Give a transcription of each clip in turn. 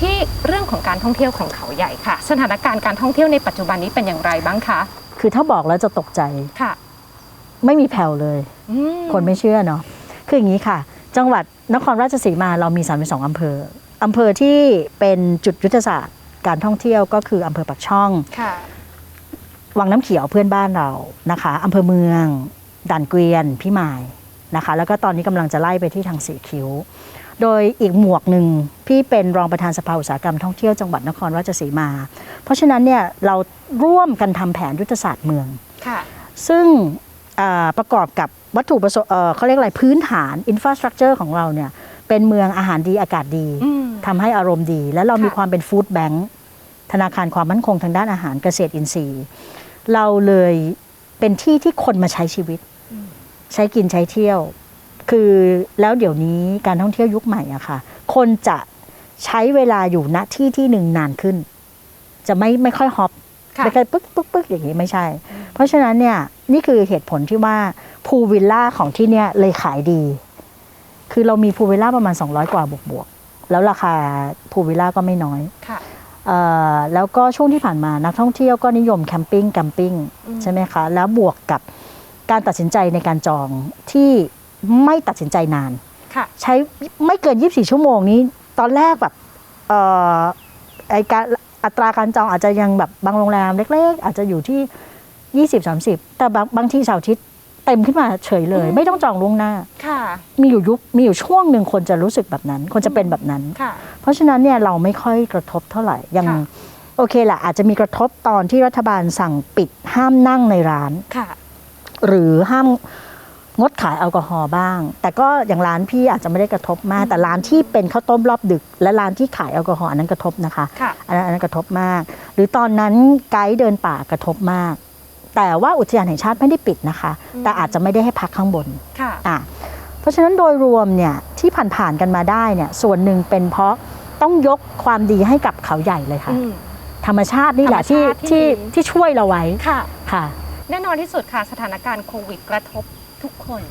ที่เรื่องของการท่องเที่ยวของเขาใหญ่ค่ะ สถานการณ์การท่องเที่ยวในปัจจุบันนี้เป็นอย่างไรบ้างคะ คือถ้าบอกแล้วจะตกใจ ค่ะ ไม่มีแผ่วเลย อืมคนไม่เชื่อเนาะ คืออย่างนี้ค่ะ จังหวัดนครราชสีมาเรามี 32อำเภอ อำเภอที่เป็นจุดยุทธศาสตร์ การท่องเที่ยวก็คืออำเภอปักช่อง ค่ะ วังน้ำเขียวเพื่อนบ้านเรานะคะอำเภอเมืองด่านเกวียนพิมายนะคะ แล้วก็ตอนนี้กำลังจะไล่ไปที่ทางสีคิ้ว โดยอีกหมวกหนึ่งพี่เป็นรองประธานสภาอุตสาหกรรมท่องเที่ยวจังหวัดนครราชสีมา เพราะฉะนั้นเนี่ยเราร่วมกันทำแผนยุทธศาสตร์เมืองค่ะซึ่งอ่าประกอบกับวัตถุประสงค์เอ่อเขาเรียกอะไรพื้นฐานอินฟราสตรักเจอร์ของเราเนี่ยเป็นเมืองอาหารดีอากาศดีอืมทำให้อารมณ์ดี และเรามีค่ะความเป็นฟู้ดแบงค์ธนาคารความมั่นคงทางด้านอาหารเกษตรอินทรีย์ เราเลยเป็นที่ที่คนมาใช้ชีวิต ใช้กินใช้เที่ยว คือแล้วเดี๋ยวนี้การท่องเที่ยวยุคใหม่อะค่ะ คนจะใช้เวลาอยู่ณที่ที่หนึ่งนานขึ้น จะไม่ไม่ค่อยฮอปค่ะไม่ค่อยปึ๊กปึ๊กปึ๊กอย่างนี้ไม่ใช่ เพราะฉะนั้นเนี่ยนี่คือเหตุผลที่ว่าพูลวิลล่าของที่เนี่ยเลยขายดี คือเรามีพูลวิลล่าประมาณ 200 กว่าบวกบวกๆแล้วราคาพูลวิลล่าก็ไม่น้อยค่ะเอ่อแล้วก็ช่วงที่ผ่านมานักท่องเที่ยวก็นิยมแคมปิ้งแคมปิ้งอืมใช่ไหมคะ แล้วบวกกับการตัดสินใจในการจองที่ ไม่ตัดสินใจนาน ค่ะ ใช้ไม่เกิน 24 ชั่วโมงนี้ ตอนแรกแบบเอ่อไอการอัตราการจองอาจจะยังแบบบางโรงแรมเล็ก ๆ อาจจะอยู่ที่ 20 30 แต่บางบางที่เสาร์อาทิตย์เต็มขึ้นมาเฉยเลยอืมไม่ต้องจองล่วงหน้า ค่ะ มีอยู่ยุคมีอยู่ช่วงหนึ่งคนจะรู้สึกแบบนั้น คนจะเป็นแบบนั้น ค่ะ เพราะฉะนั้นเนี่ยเราไม่ค่อยกระทบเท่าไหร่ยังค่ะ โอเคแหละอาจจะมีกระทบตอนที่รัฐบาลสั่งปิดห้ามนั่งในร้าน ค่ะ หรือห้าม งดขายแอลกอฮอล์บ้าง แต่ก็อย่างร้านพี่อาจจะไม่ได้กระทบมาก แต่ร้านที่เป็นข้าวต้มรอบดึก และร้านที่ขายแอลกอฮอล์อันนั้นกระทบนะคะค่ะ อันนั้นอันนั้นกระทบมาก หรือตอนนั้นไกด์เดินป่ากระทบมาก แต่ว่าอุทยานแห่งชาติไม่ได้ปิดนะคะ อืม แต่อาจจะไม่ได้ให้พักข้างบนค่ะ อะเพราะฉะนั้นโดยรวมเนี่ยที่ผ่านๆกันมาได้เนี่ยส่วนหนึ่งเป็นเพราะต้องยกความดีให้กับเขาใหญ่เลยค่ะ อืม ธรรมชาตินี่แหละธรรมที่ชาติที่ที่ดี ที่ช่วยเราไว้ค่ะ ค่ะ แน่นอนที่สุดค่ะ สถานการณ์โควิดกระทบ ทุกคน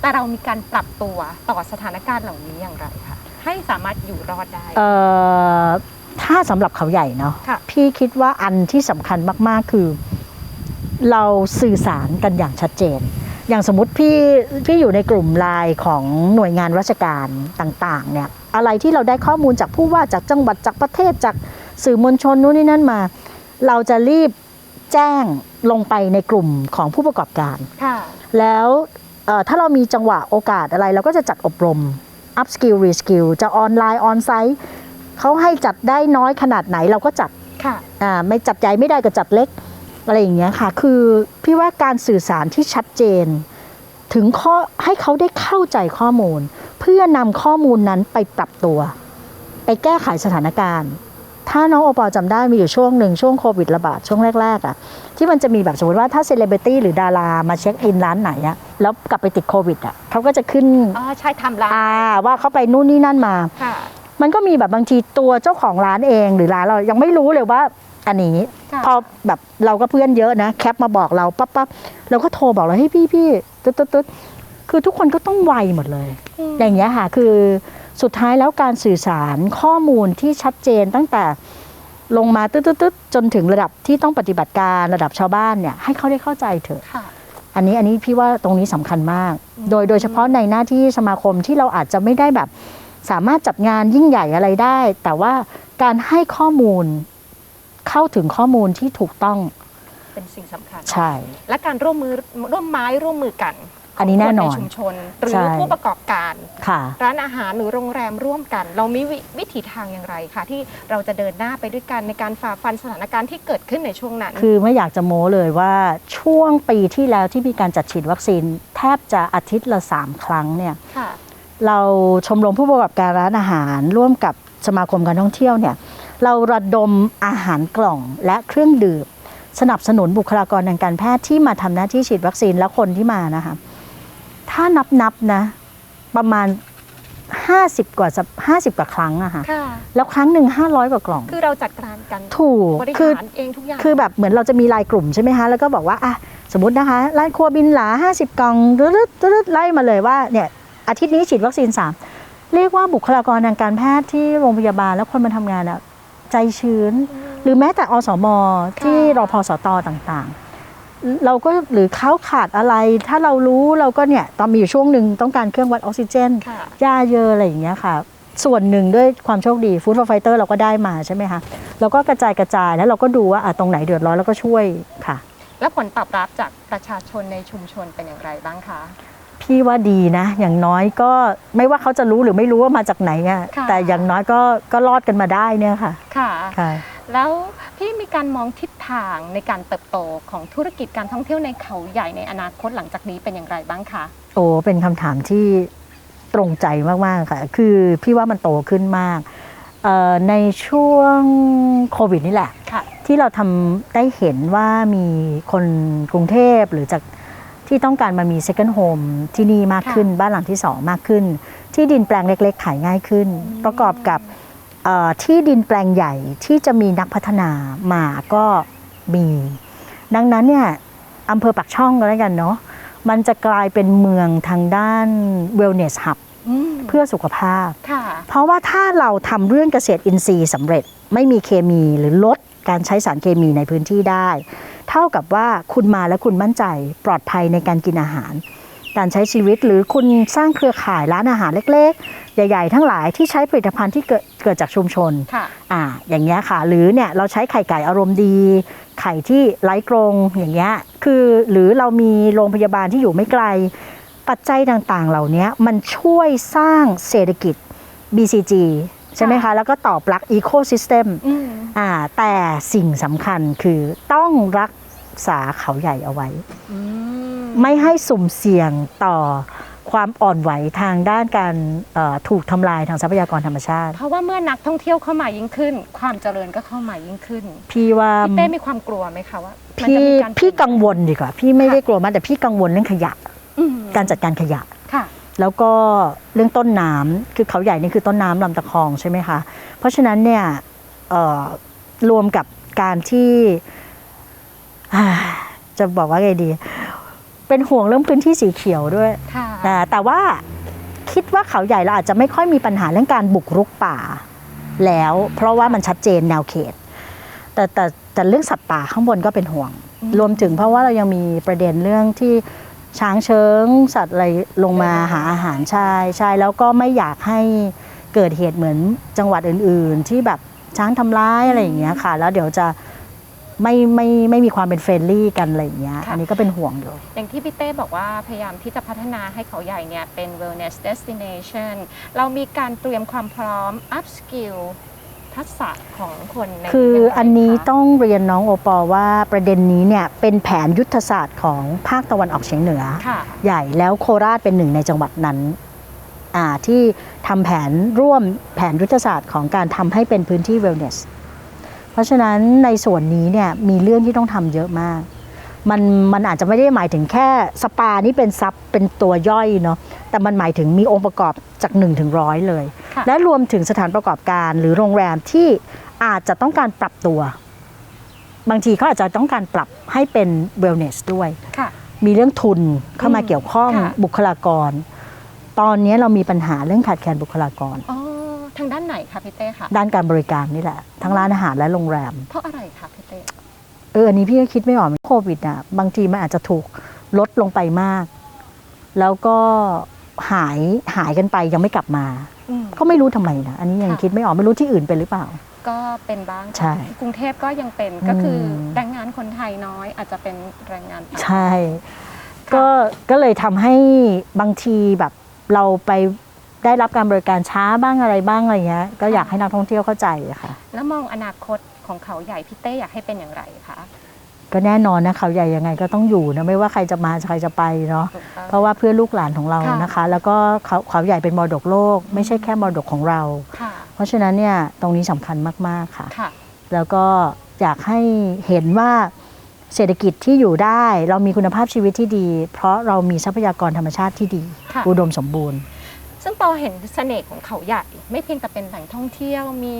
แต่เรามีการปรับตัวต่อสถานการณ์เหล่านี้อย่างไรคะให้สามารถอยู่รอดได้ เอ่อถ้าสำหรับเขาใหญ่เนาะค่ะ พี่คิดว่าอันที่สำคัญมากๆคือ เราสื่อสารกันอย่างชัดเจน อย่างสมมติพี่พี่อยู่ในกลุ่มไลน์ของหน่วยงานราชการต่างๆเนี่ยอะไรที่เราได้ข้อมูลจากผู้ว่าจากจังหวัดจากประเทศจากสื่อมวลชนนู่นนี่นั่นมา เราจะรีบ แจ้งลงไปในกลุ่มของผู้ประกอบการ ค่ะ แล้วเอ่อถ้าเรามีจังหวะโอกาสอะไร เราก็จะจัดอบรม up skill re skill จะออนไลน์ออนไซต์เขาให้จัดได้น้อยขนาดไหนเราก็จัดค่ะ อ่าไม่จัดใหญ่ไม่ได้ก็จัดเล็ก อะไรอย่างเงี้ยค่ะ คือพี่ว่าการสื่อสารที่ชัดเจน ถึงข้อให้เขาได้เข้าใจข้อมูล เพื่อนำข้อมูลนั้นไปปรับตัว ไปแก้ไขสถานการณ์ ถ้าน้องโอปอล์จำได้มีอยู่ช่วงหนึ่งช่วงโควิดระบาดช่วงแรกๆอะ่ะที่มันจะมีแบบสมมติว่าถ้าเซเลบริตี้หรือดารามาเช็คอินร้านไหนอะแล้วกลับไปติดโควิดอะ่ะเขาก็จะขึ้นอ๋อใช่ทำร้านอ่าว่าเขาไปนู่นนี่นั่นมาค่ะมันก็มีแบบบางทีตัวเจ้าของร้านเองหรือร้านเรายังไม่รู้เลยว่าอันนี้ค่ะพอแบบเราก็เพื่อนเยอะนะ แคปมาบอกเราปั๊บปั๊บเราก็โทรบอกเราให้ยพี่พี่ตึ๊ดตึ๊ดตึ๊ดคือทุกคนก็ต้องไวหมดเลยอืมอย่างเงี้ยค่ะ คือ สุดท้ายแล้วการสื่อสารข้อมูลที่ชัดเจนตั้งแต่ลงมาตึ๊ดตึ๊ดตึ๊ดจนถึงระดับที่ต้องปฏิบัติการระดับชาวบ้านเนี่ยให้เขาได้เข้าใจเถอะค่ะอันนี้อันนี้พี่ว่าตรงนี้สำคัญมากอืมโดยโดยเฉพาะในหน้าที่สมาคมที่เราอาจจะไม่ได้แบบ สามารถจัดงานยิ่งใหญ่อะไรได้ แต่ว่าการให้ข้อมูลเข้าถึงข้อมูลที่ถูกต้อง เป็นสิ่งสำคัญใช่ และการร่วมมือร่วมไม้ร่วมมือกัน อันนี้แน่นอนขงคใชุมชน หรืใช่อผู้ประกอบการค่ะร้านอาหารหรือโรงแรมร่วมกัน เรามีวิวิถีทางอย่างไรคะที่เราจะเดินหน้าไปด้วยกันในการฝ่าฟันสถานการณ์ที่เกิดขึ้นในช่วงนั้น คือไม่อยากจะโม้เลยว่าช่วงปีที่แล้วที่มีการจัดฉีดวัคซีน แทบจะอาทิตย์ละสามครั้งเนี่ยค่ะเราชมรมผู้ประกอบการร้านอาหารร่วมกับสมาคมการท่องเที่ยวเนี่ยเราระดมอาหารกล่องและเครื่องดื่มสนับสนุนบุคลากรทางการแพทย์ที่มาทำหน้าที่ฉีดวัคซีนและคนที่มานะคะ ถ้านับนับๆนะ ประมาณ 50 กว่าห้าสิบกว่าครั้งอะค่ะ ค่ะ แล้วครั้งหนึ่ง500 กว่ากล่อง คือเราจัดการกันถูกบริคือ หารเองทุกอย่างคือแบบเหมือนเราจะมีไลายกลุ่มใช่ไหมคะ แล้วก็บอกว่าอะสมมตินะคะ ร้านครัวบินหลา 50 กล่องรึดรึดไล่มาเลยว่าเนี่ยอาทิตย์นี้ฉีดวัคซีน 3 เรียกว่าบุคลากรทางการแพทย์ที่โรงพยาบาลและคนมาทำงานอะใจชื้นหรือแม้แต่อสม ที่รอพสตต่างๆ เราก็หรือเขาขาดอะไร ถ้าเรารู้เราก็เนี่ยตอนมีอยู่ช่วงหนึ่งต้องการเครื่องวัดออกซิเจนค่ะยาเยอะอะไรอย่างเงี้ยค่ะ ส่วนหนึ่งด้วยความโชคดีฟู้ดไฟเตอร์เราก็ได้มาใช่ไหมคะเราก็กระจายกระจายแล้วเราก็ดูว่าอะตรงไหนเดือดร้อนแล้วก็ช่วยค่ะ แล้วผลตอบรับจากประชาชนในชุมชนเป็นอย่างไรบ้างคะพี่ว่าดีนะ อย่างน้อยก็ไม่ว่าเขาจะรู้หรือไม่รู้ว่ามาจากไหนอะค่ะแต่อย่างน้อยก็ก็รอดกันมาได้เนี่ยค่ะ ค่ะค่ะ แล้วพี่มีการมองทิศทางในการเติบโตของธุรกิจการท่องเที่ยวในเขาใหญ่ในอนาคตหลังจากนี้เป็นอย่างไรบ้างคะโอ้เป็นคำถามที่ตรงใจมากๆค่ะคือพี่ว่ามันโตขึ้นมากเอ่อในช่วงโควิดนี่แหละค่ะที่เราทำได้เห็นว่ามีคนกรุงเทพหรือจากที่ต้องการมามี second home ที่นี่มากขึ้น บ้านหลังที่สองมากขึ้น ที่ดินแปลงเล็ก ๆ ขายง่ายขึ้น ประกอบกับเอ่อ ที่ดินแปลงใหญ่ที่จะมีนักพัฒนามาก็มี ดังนั้นเนี่ยอำเภอปักช่องก็แล้วกันเนาะมันจะกลายเป็นเมืองทางด้าน wellness hub อืมเพื่อสุขภาพค่ะเพราะว่าถ้าเราทำเรื่องเกษตรอินทรีย์สำเร็จไม่มีเคมีหรือลดการใช้สารเคมีในพื้นที่ได้ เท่ากับว่าคุณมาและคุณมั่นใจปลอดภัยในการกินอาหาร การใช้ชีวิตหรือคุณสร้างเครือข่ายร้านอาหารเล็ก ๆ ใหญ่ ๆ ทั้งหลายที่ใช้ผลิตภัณฑ์ที่เกิดเกิดจากชุมชนค่ะอ่าอย่างเงี้ยค่ะ หรือเนี่ยเราใช้ไข่ไก่อารมณ์ดี ไข่ที่ไร้กรงอย่างเงี้ยคือหรือเรามีโรงพยาบาลที่อยู่ไม่ไกล ปัจจัยต่างๆ เหล่านี้มันช่วยสร้างเศรษฐกิจ BCG ใช่ไหมคะ แล้วก็ตอบรับ Ecosystem อืมอ่าแต่สิ่งสำคัญคือต้องรักษาเขาใหญ่เอาไว้อืม ไม่ให้สุ่มเสี่ยงต่อความอ่อนไหวทางด้านการเอ่อถูกทำลายทางทรัพยากรธรรมชาติ เพราะว่าเมื่อนักท่องเที่ยวเข้ามายิ่งขึ้น ความเจริญก็เข้ามายิ่งขึ้น พี่ว่าพี่เต้มีความกลัวไหมคะว่ามันพี่จะมีการพี่กังวลดีกว่า พี่ไม่ได้กลัวมากแต่พี่กังวลเรื่องขยะอืมการจัดการขยะค่ะ แล้วก็เรื่องต้นน้ำคือเขาใหญ่นี่คือต้นน้ำลำตะคองใช่ไหมคะ เพราะฉะนั้นเนี่ยเอ่อรวมกับการที่อ่าจะบอกว่าไงดี เป็นห่วงเรื่องพื้นที่สีเขียวด้วยค่ะอ่าแต่ว่าคิดว่าเขาใหญ่เราอาจจะไม่ค่อยมีปัญหาเรื่องการบุกรุกป่าแล้ว เพราะว่ามันชัดเจนแนวเขต แต่แต่แต่เรื่องสัตว์ป่าข้างบนก็เป็นห่วงอืมรวมถึงเพราะว่าเรายังมีประเด็นเรื่องที่ช้างเชิง สัตว์อะไรลงมาหาอาหารใช่ใช่แล้วก็ไม่อยากให้เกิดเหตุเหมือนจังหวัดอื่น ๆ ที่แบบช้างทำร้ายอะไรอย่างเงี้ยค่ะ แล้วเดี๋ยวจะ ไม่ไม่ไม่มีความเป็นเฟรนลี่กันอะไรอย่างเงี้ย ค่ะ อันนี้ก็เป็นห่วงอยู่ อย่างที่พี่เต้บอกว่าพยายามที่จะพัฒนาให้เขาใหญ่เนี่ยเป็น wellness destination เรามีการเตรียมความพร้อม up skill ทักษะของคนในคือยังไงอันนี้คะ ต้องเรียนน้องโอปอว่าประเด็นนี้เนี่ยเป็นแผนยุทธศาสตร์ของภาคตะวันออกเฉียงเหนือ ค่ะ ใหญ่แล้วโคราชเป็นหนึ่งในจังหวัดนั้นอ่าที่ทำแผนร่วมแผนยุทธศาสตร์ของการทำให้เป็นพื้นที่ wellness เพ ราะฉะนั้นในส่วนนี้เนี่ยมีเรื่องที่ต้องทำเยอะมาก มันมันอาจจะไม่ได้หมายถึงแค่สปานี่เป็นซับเป็นตัวย่อยเนาะแต่มันหมายถึงมีองค์ประกอบจาก1ถึงร้อยเลยค่ะและรวมถึงสถานประกอบการหรือโรงแรมที่อาจจะต้องการปรับตัว บางทีเขาอาจจะต้องการปรับให้เป็น wellness ด้วยค่ะมีเรื่องทุนเข้ามาอืมเกี่ยวข้องค่ะบุคลากร ตอนนี้เรามีปัญหาเรื่องขาดแคลนบุคลากรอ๋อทางด้าน ไหนคะพี่เต้คะด้านการบริการนี่แหละ ทั้งร้านอาหารและโรงแรม เพราะอะไรคะพี่เต้เอออันนี้พี่ก็คิดไม่ออกโควิดอะบางทีมันอาจจะถูกลดลงไปมาก แล้วก็หายหายกันไปยังไม่กลับมา อืม ก็ไม่รู้ทำไมนะอันนี้ยังค่ะ คิดไม่ออกไม่รู้ที่อื่นเป็นหรือเปล่า ก็เป็นบ้างค่ะใช่กรุงเทพก็ยังเป็นก็คืออมแรงงานคนไทยน้อย อาจจะเป็นแรงงานต่าง ใช่ ก็ก็เลยทำให้บางทีแบบเราไป ได้รับการบริการช้าบ้างอะไรบ้างอะไรเงี้ยก็อยากให้นักท่องเที่ยวเข้าใจอะค่ะ แล้วมองอนาคตของเขาใหญ่พี่เต้อยากให้เป็นอย่างไรคะก็แน่นอนนะเขาใหญ่ยังไงก็ต้องอยู่นะไม่ว่าใครจะมาใครจะไปเนาะถูกต้องเพราะว่าเพื่อลูกหลานของเราค่ะนะคะ แล้วก็เขาเขาใหญ่เป็นมรดกโลก ไม่ใช่แค่มรดกของเราค่ะเพราะฉะนั้นเนี่ยตรงนี้สำคัญมากๆค่ะค่ะ แล้วก็อยากให้เห็นว่าเศรษฐกิจที่อยู่ได้ เรามีคุณภาพชีวิตที่ดี เพราะเรามีทรัพยากรธรรมชาติที่ดีค่ะอุดมสมบูรณ์ ซึ่งปอเห็นเสน่ห์ของเขาใหญ่ไม่เพียงแต่เป็นแหล่งท่องเที่ยวมี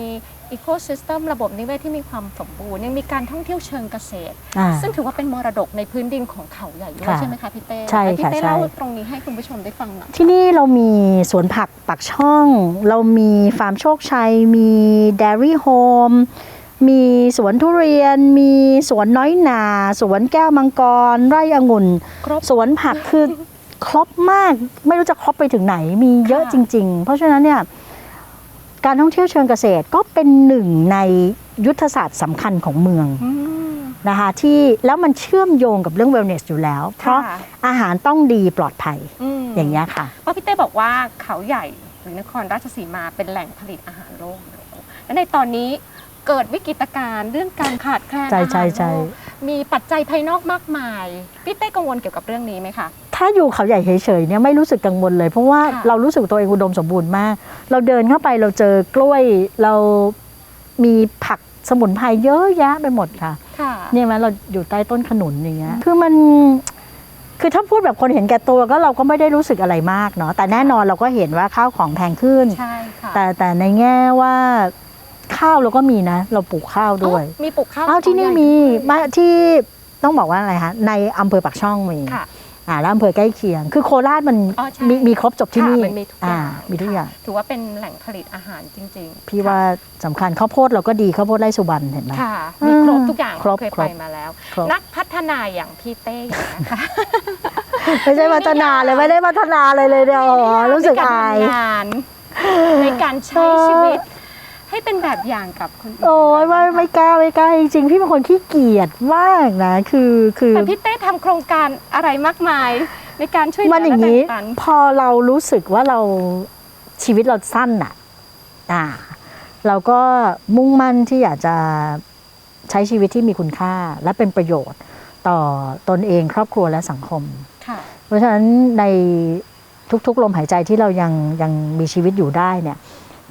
อีโค y ิสเต็มระบบนิเวศที่มีความสมบูรณ์ยังมีการท่องเที่ยวเชิงเกษตร อ่า ซึ่งถือว่าเป็นมรดกในพื้นดินของเขาใหญ่ด้วยค่ะใช่ไหมคะพี่เต้ใช่แล้วพี่ค่ะเต้ใช่ เล่าตรงนี้ให้คุณผู้ชมได้ฟังหน่อยที่นี่เรามีสวนผักปักช่อง เรามีฟาร์มโชคชัย มีเดรี่โฮม มีสวนทุเรียน มีสวนน้อยหนา สวนแก้วมังกร ไร่องุ่น ครบ สวนผักคือ ครบมากไม่รู้จะครบไปถึงไหนมีเยอะค่ะจริง ๆ เพราะฉะนั้นเนี่ยการท่องเที่ยวเชิงเกษตรก็เป็นหนึ่งในยุทธศาสตร์สำคัญของเมืองอืมนะคะที่แล้วมันเชื่อมโยงกับเรื่อง wellness อยู่แล้ว เพราะค่ะอาหารต้องดีปลอดภัยมอย่างเงี้ยค่ะเพราะพี่เต้บอกว่าเขาใหญ่หรือนครราชสีมาเป็นแหล่งผลิตอาหารโลกเลยและในตอนนี้เกิดวิกฤตการณ์เรื่องการขาดแคลนใช่อาใช่หารใช่โลกมีปัจจัยภายนอกมากมาย พี่เต้กังวลเกี่ยวกับเรื่องนี้ไหมคะ ถ้าอยู่เขาใหญ่เฉยๆเนี่ยไม่รู้สึกกังวลเลย เพราะว่าค่ะ เรารู้สึกตัวเองอุดมสมบูรณ์มาก เราเดินเข้าไปเราเจอกล้วยเรามีผักสมุนไพรเยอะแยะไปหมดค่ะ ค่ะ เนี่ยไหมเราอยู่ใต้ต้นขนุนอย่างเงี้ย คือมัน คือถ้าพูดแบบคนเห็นแก่ตัวก็เราก็ไม่ได้รู้สึกอะไรมากเนาะ แต่แน่นอนเราก็เห็นว่าข้าวของแพงขึ้น ใช่ค่ะแต่แต่ในแง่ว่าข้าวเราก็มีนะ เราปลูกข้าวด้วยอ๋อมีปลูกข้าวอ้าวที่นี่เขาใหญ่มีด้วยมาที่ต้องบอกว่าอะไรคะในอำเภอปากช่องมี ค่ะ อ่าแล้วอำเภอใกล้เคียง คือโคราชมันอ๋อใช่มีมีครบจบที่นี่ค่ะมันมีทุกอย่าง มีทุกอย่าง ถือว่าเป็นแหล่งผลิตอาหารจริงๆพี่ว่าสำคัญข้าวโพดเราก็ดีข้าวโพดไร่สุวรรณเห็นไหม ค่ะ มีครบทุกอย่างครบเคยครไปบมาแล้ว ครบ นักพัฒนาอย่างพี่เต้อย่างนี้ยค่ะ ไม่ใช่พัฒนาเลยไม่ได้พัฒนาเลยเลยเดียวอ๋อรู้สึกในอายทำงานในการใช้ชีวิต ให้เป็นแบบอย่างกับคนอื่นโอ้ยไม่ไม่กล้าไม่กล้าจริงๆพี่เป็นคนขี้เกียจมากนะ คือคือแต่พี่เต้ทำโครงการอะไรมากมาย ในการช่วยเหลืมันออย่างและนี้แบ่งปันพอเรารู้สึกว่าเราชีวิตเราสั้นอะอ่า เราก็มุ่งมั่นที่อยากจะใช้ชีวิตที่มีคุณค่าและเป็นประโยชน์ต่อตนเองครอบครัวและสังคมค่ะเพราะฉะนั้นในทุกๆ ลมหายใจที่เรายังยังมีชีวิตอยู่ได้เนี่ย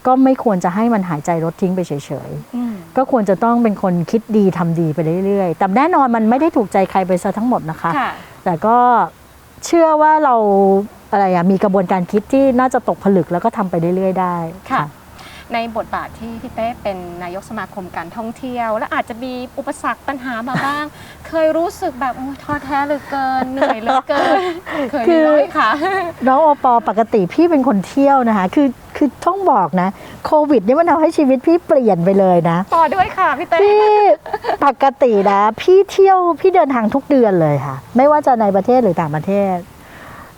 ก็ไม่ควรจะให้มันหายใจลดทิ้งไปเฉยๆอืมก็ควรจะต้องเป็นคนคิดดีทำดีไปเรื่อยๆ แต่แน่นอนมันไม่ได้ถูกใจใครไปซะทั้งหมดนะคะค่ะแต่ก็เชื่อว่าเราอะไรอะมีกระบวนการคิดที่น่าจะตกผลึกแล้วก็ทำไปเรื่อยๆ ได้ค่ะ ในบทบาทที่พี่เต้เป็นนายกสมาคมการท่องเที่ยว และอาจจะมีอุปสรรคปัญหามาบ้าง เคยรู้สึกแบบโอ้ยท้อแท้เหลือเกินเหนื่อยเหลือเกิน เคยคืมีอน้อยค่ะน้องโอปอปกติพี่เป็นคนเที่ยวนะคะ คือ คือต้องบอกนะ โควิดนี่มันทำให้ชีวิตพี่เปลี่ยนไปเลยนะ ต่อด้วยค่ะพี่เต้พี่ปกตินะ พี่เที่ยวพี่เดินทางทุกเดือนเลยค่ะ ไม่ว่าจะในประเทศหรือต่างประเทศ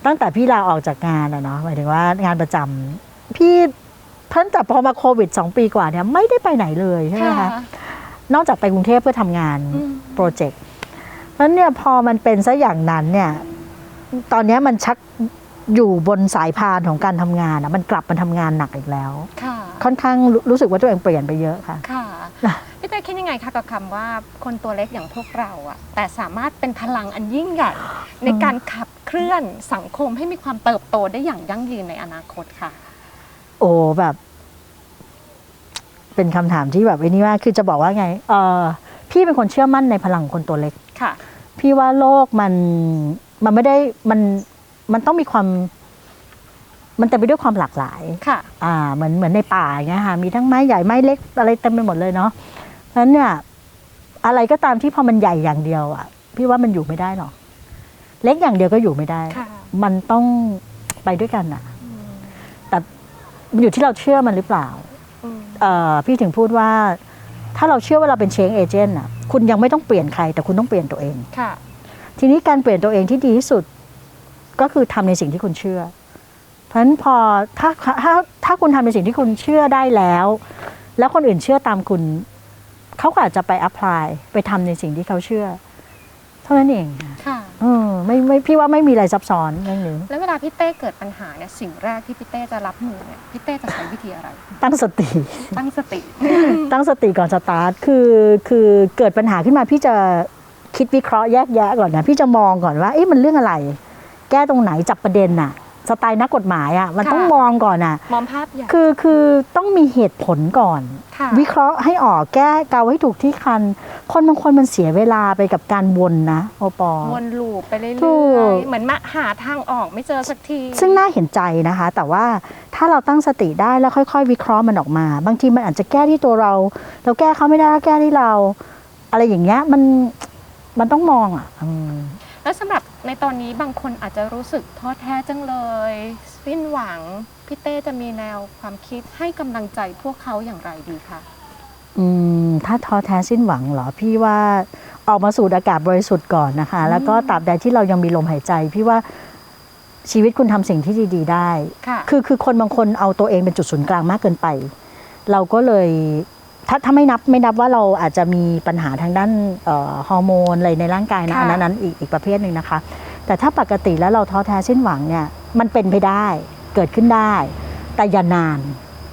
ตั้งแต่พี่ลาออกจากงานอะเนาะหมายถึงว่างานประจำพี่ตั้งแต่พอมาโควิดสองปีกว่าเนี่ยไม่ได้ไปไหนเลยใช่ไหมคะนอกจากไปกรุงเทพเพื่อทำงานอืมโปรเจกต์เพราะฉะนั้นเนี่ยพอมันเป็นซะอย่างนั้นเนี่ย ตอนเนี้ยมันชัก อยู่บนสายพานของการทำงานอะมันกลับมาทำงานหนักอีกแล้วค่ะค่อนข้างรู้รู้สึกว่าตัวเองเปลี่ยนไปเยอะค่ะค่ะน่ะพี่เต้คิดยังไงคะกับคำว่าคนตัวเล็กอย่างพวกเราอะแต่สามารถเป็นพลังอันยิ่งใหญ่ในการขับเคลื่อนสังคมให้มีความเติบโตได้อย่างยั่งยืนในอนาคตค่ะ โอ้แบบ เป็นคำถามที่แบบไอ้นี่ว่าคือจะบอกว่าไง เออพี่เป็นคนเชื่อมั่นในพลังคนตัวเล็กค่ะ พี่ว่าโลกมันมันไม่ได้มัน มันต้องมีความ มันเต็มไปด้วยความหลากหลาย ค่ะ อ่า เหมือนเหมือนในป่าอย่างเงี้ยค่ะ มีทั้งไม้ใหญ่ไม้เล็กอะไรเต็มไปหมดเลยเนาะเพราะฉะนั้นเนี่ย อะไรก็ตามที่พอมันใหญ่อย่างเดียวอะ พี่ว่ามันอยู่ไม่ได้หรอก เล็กอย่างเดียวก็อยู่ไม่ได้ ค่ะ มันต้องไปด้วยกันอะอืมแต่อยู่ที่เราเชื่อมันหรือเปล่า อืมเอ่อพี่ถึงพูดว่า ถ้าเราเชื่อว่าเราเป็นเชงเอเจนต์อะ คุณยังไม่ต้องเปลี่ยนใคร แต่คุณต้องเปลี่ยนตัวเอง ค่ะ ทีนี้การเปลี่ยนตัวเองที่ดีที่สุด ก็คือทำในสิ่งที่คุณเชื่อ เพราะฉะนั้นพอถ้าถ้าถ้าคุณทำในสิ่งที่คุณเชื่อได้แล้ว แล้วคนอื่นเชื่อตามคุณเขาก็อาจจะไปอัพพลายไปทำในสิ่งที่เขาเชื่อ เท่านั้นเองค่ะค่ะเออไม่ไม่พี่ว่าไม่มีอะไรซับซ้อนเรื่องนี้แล้วเวลาพี่เต้เกิดปัญหาเนี่ยสิ่งแรกที่พี่เต้จะรับมือเนี่ยพี่เต้จะใช้วิธีอะไร ตั้งสติ ตั้งสติ ตั้งสติก่อนสตาร์ทคือคือเกิดปัญหาขึ้นมาพี่จะคิดวิเคราะห์แยกแยะก่อนนะพี่จะมองก่อนว่าเอ๊ะมันเรื่องอะไร แก้ตรงไหนจับประเด็นน่ะสไตล์นักกฎหมายอะ่ะมันค่ะต้องมองก่อนอะมองภาพใหญ่คือคือต้องมีเหตุผลก่อนค่ะวิเคราะห์ให้ออกแก้เกาให้ถูกที่คัน คนบางคนมันเสียเวลาไปกับการวนนะโอปอวนลูปไปเรื่ถูอยกๆเหมือนมาหาทางออกไม่เจอสักที ซึ่งน่าเห็นใจนะคะ แต่ว่าถ้าเราตั้งสติได้แล้วค่อย ๆ วิเคราะห์มันออกมา บางทีมันอาจจะแก้ที่ตัวเรา เราแก้เขาไม่ได้ก็แก้ที่เรา อะไรอย่างเงี้ยมันมันต้องมองอะอืมแล้วสำหรับ ในตอนนี้บางคนอาจจะรู้สึกท้อแท้จังเลยสิ้นหวัง พี่เต้จะมีแนวความคิดให้กำลังใจพวกเขาอย่างไรดีคะอืมถ้าท้อแท้สิ้นหวังเหรอพี่ว่าออกมาสูดอากาศบริสุทธิ์ก่อนนะคะ แล้วก็ตราบใดที่เรายังมีลมหายใจ พี่ว่าชีวิตคุณทำสิ่งที่ดี ๆ ได้ ค่ะ คือคือคนบางคนเอาตัวเองเป็นจุดศูนย์กลางมากเกินไป เราก็เลย ถ้าถ้าไม่นับไม่นับว่าเราอาจจะมีปัญหาทางด้านเอ่อฮอร์โมนอะไรในร่างกายนะค่ะอันนั้นนั้นอีกอีกประเภทหนึ่งนะคะ แต่ถ้าปกติแล้วเราท้อแท้สิ้นหวังเนี่ยมันเป็นไปได้เกิดขึ้นได้ แต่อย่านาน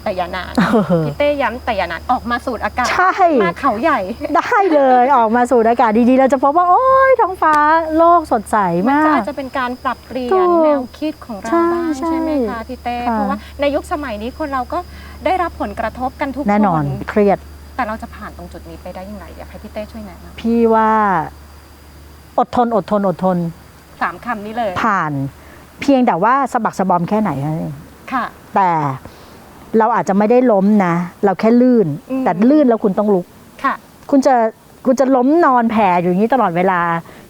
แต่อย่านานเออพี่เต้ย้ำแต่อย่านานออกมาสูดอากาศใช่มาเขาใหญ่ ได้เลยออกมาสู่อากาศดีๆ เราจะพบว่าโอ้ยท้องฟ้าโลกสดใสมันมาก็อาจกจะเป็นการปรับเปลี่ยถูนกแนวคิดของเราใช่บ้างใช่ใช่ไหมคะพี่เต้ค่ะเพราะว่าในยุคสมัยนี้คนเราก็ ได้รับผลกระทบกันทุกคนแน่นอนเครียด แต่เราจะผ่านตรงจุดนี้ไปได้ยังไงอยากให้พี่เต้ช่วยแนะนพี่ว่าอดทนอดทนอดทนำสามคำนี้เลยผ่านเพียงแต่ว่าสะบักสะบอมแค่ไหนเท่านั้นเองค่ะ แต่เราอาจจะไม่ได้ล้มนะ เราแค่ลื่น อืม แต่ลื่นแล้วคุณต้องลุก ค่ะ คุณจะคุณจะล้มนอนแผ่อยู่อย่างนี้ตลอดเวลา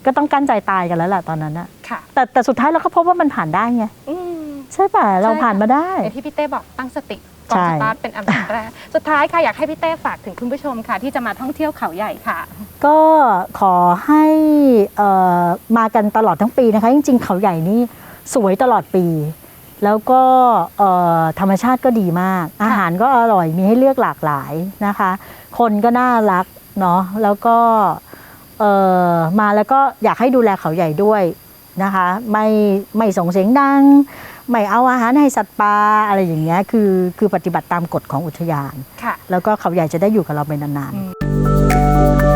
ก็ต้องกั้นใจตายกันแล้วแหละตอนนั้นนะค่ะ แต่แต่สุดท้ายเราก็พบว่ามันผ่านได้ไง อืม ใช่ป่ะเราใช่ค่ะผ่านมาได้ อย่างที่พี่เต้บอกตั้งสติ ก่อนใช่สตาร์ทเป็นอันดับแรกสุดท้ายค่ะอยากให้พี่เต้ฝากถึงคุณผู้ชมค่ะ ที่จะมาท่องเที่ยวเขาใหญ่ค่ะ ก็ขอให้เอ่อมากันตลอดทั้งปีนะคะ จริง ๆ เขาใหญ่นี่สวยตลอดปี แล้วก็เอ่อธรรมชาติก็ดีมาก อาหารก็อร่อยมีให้เลือกหลากหลายนะคะ คนก็น่ารักเนาะแล้วก็เอ่อมาแล้วก็อยากให้ดูแลเขาใหญ่ด้วยนะคะ ไม่ไม่ส่งเสียงดัง ไม่เอาอาหารให้สัตว์ป่าอะไรอย่างเงี้ยคือคือปฏิบัติตามกฎของอุทยานค่ะแล้วก็เขาใหญ่จะได้อยู่กับเราไปนานๆอืม